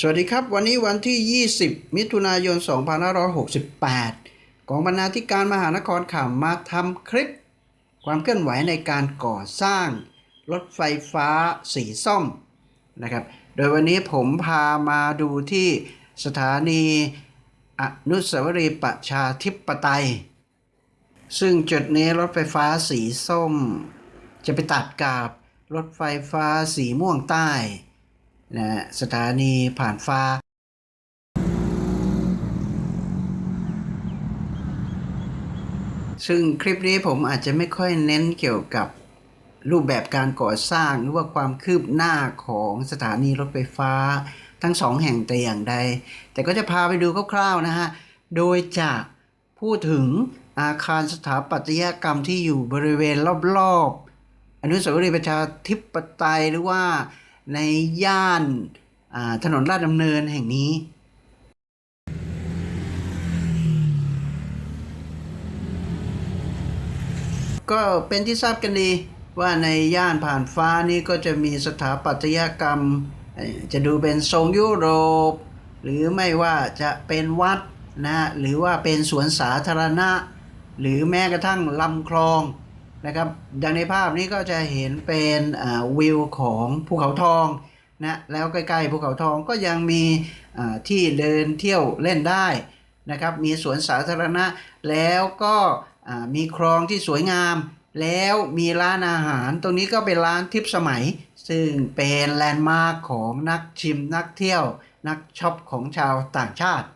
สวัสดีครับ วันนี้วันที่ 20 มิถุนายน 2568 กองบรรณาธิการมหานครข่าวมาทำคลิป ความเคลื่อนไหวในการก่อสร้าง รถไฟฟ้าสีส้มนะครับ โดยวันนี้ผมพามาดูที่สถานีอนุสาวรีย์ประชาธิปไตย ซึ่งจุดนี้รถไฟฟ้าสีส้ม จะไปตัดกับรถไฟฟ้าสีม่วงใต้ นะสถานีผ่านฟ้า ซึ่งคลิปนี้ผมอาจจะไม่ค่อยเน้นเกี่ยวกับรูปแบบการก่อสร้างหรือว่าความคืบหน้าของสถานีรถไฟฟ้า ทั้งสองแห่งแต่อย่างใด แต่ก็จะพาไปดูคร่าวๆนะฮะ โดยจะพูดถึงอาคารสถาปัตยกรรมที่อยู่บริเวณรอบๆอนุสาวรีย์ประชาธิปไตยหรือว่า ในย่านถนนลาดดำเนินแห่งนี้ ก็เป็นที่ทราบกันดีว่าในย่านผ่านฟ้านี้ก็จะมีสถาปัตยกรรม จะดูเป็นทรงยุโรป หรือไม่ว่าจะเป็นวัดนะหรือว่าเป็นสวนสาธารณะ หรือแม้กระทั่งลำคลอง นะครับดังในภาพนี้ก็จะเห็นเป็นวิวของภูเขาทองนะแล้วใกล้ๆภูเขาทองก็ยังมีที่เดินเที่ยวเล่นได้นะครับมีสวนสาธารณะแล้วก็มีคลองที่สวยงาม แล้วมีร้านอาหาร ตรงนี้ก็เป็นร้านทิพย์สมัย ซึ่งเป็นแลนด์มาร์คของนักชิมนักเที่ยว นักช็อปของชาวต่างชาติ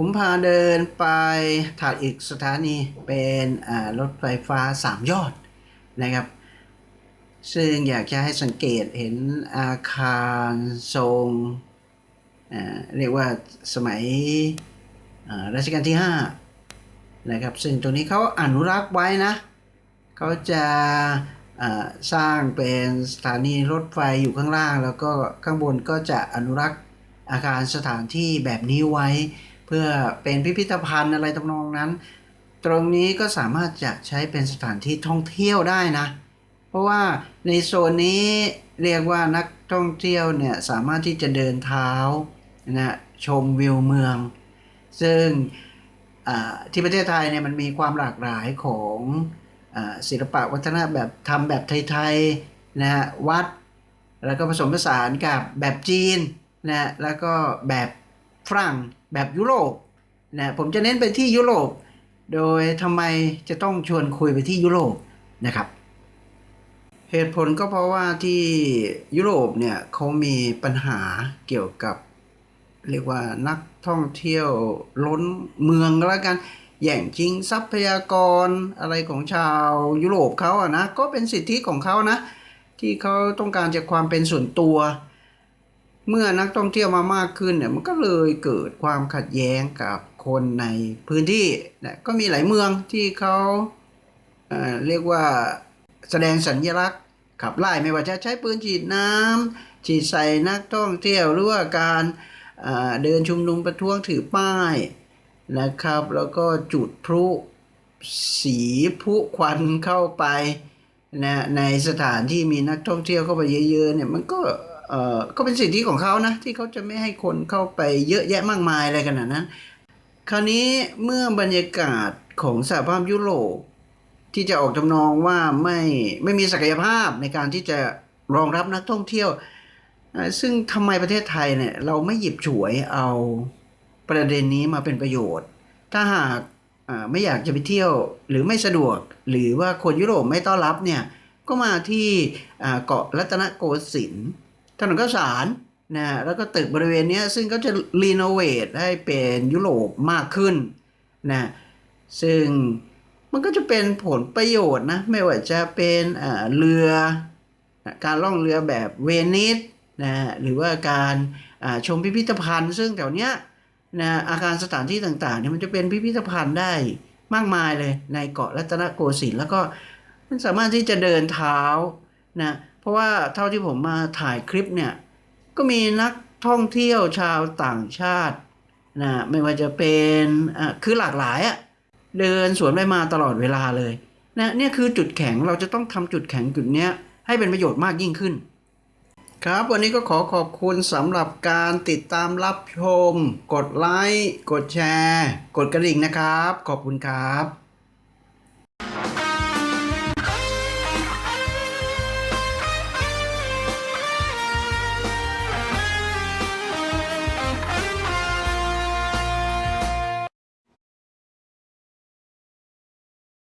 ผมพาเดินไปถัดอีกสถานีเป็นรถไฟฟ้าสามยอดนะครับ ซึ่งอยากจะให้สังเกตเห็นอาคารทรงเรียกว่าสมัยรัชกาลที่ 5 นะครับ ซึ่งตรงนี้เขาอนุรักษ์ไว้นะ เขาจะสร้างเป็นสถานีรถไฟอยู่ข้างล่าง แล้วก็ข้างบนก็จะอนุรักษ์อาคารสถานที่แบบนี้ไว้ เพื่อเป็นพิพิธภัณฑ์อะไรทำนองนั้น ตรงนี้ก็สามารถจะใช้เป็นสถานที่ท่องเที่ยวได้นะ เพราะว่าในโซนนี้เรียกว่านักท่องเที่ยวเนี่ยสามารถที่จะเดินเท้านะชมวิวเมือง ซึ่งที่ประเทศไทยเนี่ยมันมีความหลากหลายของอศิลปะวัฒนธรรมแบบทำแบบไทยๆนะฮะวัด แล้วก็ผสมผสานกับแบบจีนนะแล้วก็แบบฝรั่ง แบบยุโรปนะผมจะเน้นไปที่ยุโรป โดยทำไมจะต้องชวนคุยไปที่ยุโรปนะครับ เหตุผลก็เพราะว่าที่ยุโรปเนี่ยเขามีปัญหาเกี่ยวกับ เรียกว่านักท่องเที่ยวล้นเมืองก็แล้วกันแย่งชิงทรัพยากรอะไรของชาวยุโรปเขาอะนะก็เป็นสิทธิของเขานะ ที่เขาต้องการจากความเป็นส่วนตัว เมื่อนักท่องเที่ยวมามากขึ้นเนี่ยมันก็เลยเกิดความขัดแย้งกับคนในพื้นที่นะก็มีหลายเมืองที่เขาเเรียกว่าแสดงสัญลักษณ์ขับไล่ไม่ว่าจะใช้ปืนฉีดน้ำฉีดใส่นักท่องเที่ยวหรือว่าการเเดินชุมนุมประท้วงถือป้ายนะครับ แล้วก็จุดพลุสีพลุควันเข้าไปนะในสถานที่มีนักท่องเที่ยวเข้าไปเยอะๆเนี่ยมันก็ เอ่อก็เป็นสิทธิของเขานะ ที่เขาจะไม่ให้คนเข้าไปเยอะแยะมากมายอะไรขนาดนั้น คราวนี้เมื่อบรรยากาศของสหภาพยุโรปที่จะออกจำนองว่าไม่ไม่มีศักยภาพในการที่จะรองรับนักท่องเที่ยว ซึ่งทำไมประเทศไทยเนี่ยเราไม่หยิบฉวยเอาประเด็นนี้มาเป็นประโยชน์ ถ้าหากไม่อยากจะไปเที่ยวหรือไม่สะดวก หรือว่าคนยุโรปไม่ต้อนรับเนี่ยก็มาที่เกาะรัตนโกสินทร์ ถนนข้าวสารนะแล้วก็ตึกบริเวณนี้ซึ่งก็จะรีโนเวทให้เป็นยุโรปมากขึ้นนะซึ่งมันก็จะเป็นผลประโยชน์นะไม่ว่าจะเป็นอ่าเรือการล่องเรือแบบเวนิสนะหรือว่าการชมพิพิธภัณฑ์ ซึ่งแถวเนี้ยนะอาคารสถานที่ต่างๆเนี่ยมันจะเป็นพิพิธภัณฑ์ได้มากมายเลยในเกาะรัตนโกสินทร์แล้วก็มันสามารถที่จะเดินเท้านะ ราะว่าเท่าที่ผมมาถ่ายคลิปเนี่ย ก็มีนักท่องเที่ยวชาวต่างชาตินะไม่ว่าจะเป็นอะคือหลากหลายอะเดินสวนไปมาตลอดเวลาเลยนะเนี่ยคือจุดแข็งเราจะต้องทำจุดแข็งจุดเนี้ยให้เป็นประโยชน์มากยิ่งขึ้น ครับวันนี้ก็ขอขอบคุณสำหรับการติดตามรับชม กดไลค์กดแชร์ กดกระดิ่งนะครับ ขอบคุณครับ